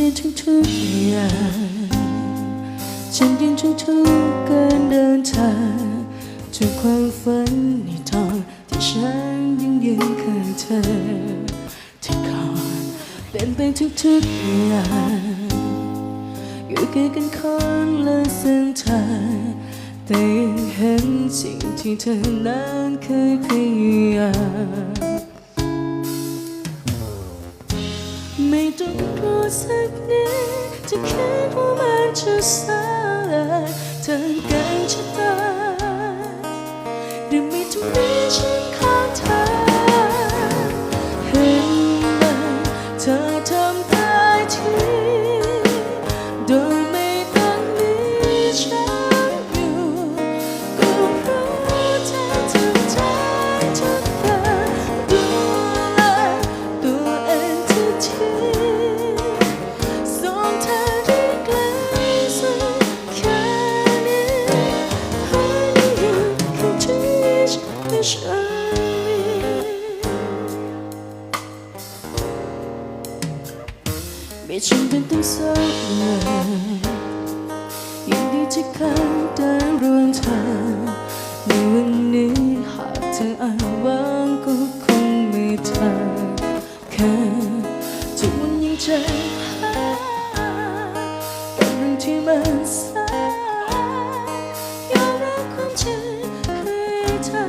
ได้ทุกทุกอย่างฉันยังทุกทุกการเดินทางทุกความฝันในตอนที่ฉันยังยืนข้างเธอที่ก่อนเป็นไปทุกทุกอย่างอยู่ใกล้กันคนละเส้นทางแต่ยังเห็นสิ่งที่เธอนั้นเคยพยายาม ก จำเป็นต้องเศร้าเลยยินดีที่เขาได้ร่วมทางในวันนี้หากเธออ้างว้างก็คงไม่ทันแค่ทุกวันยังใจหายกับเรื่องที่มันสายยอมรับความจริงให้เธอ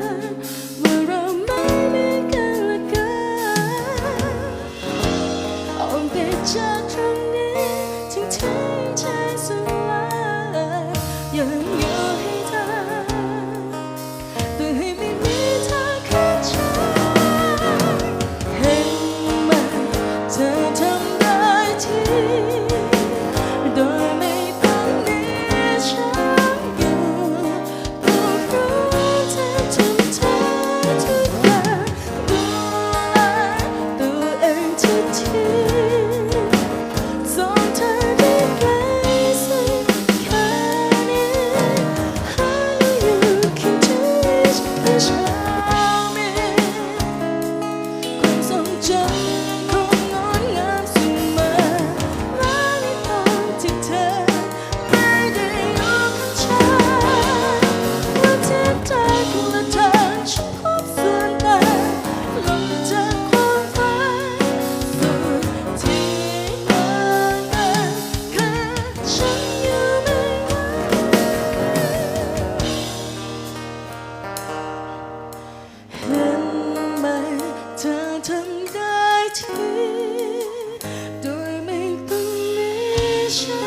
ฉั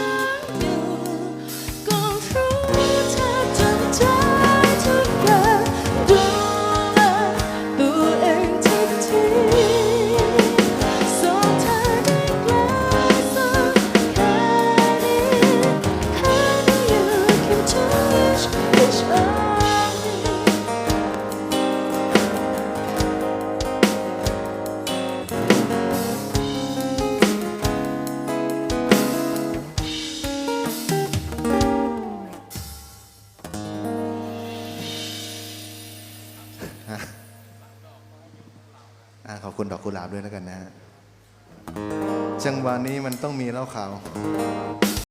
ขอบคุณดอกกุหลาบด้วยแล้วกันนะฮะจังหวะนี้มันต้องมีเล่าขาว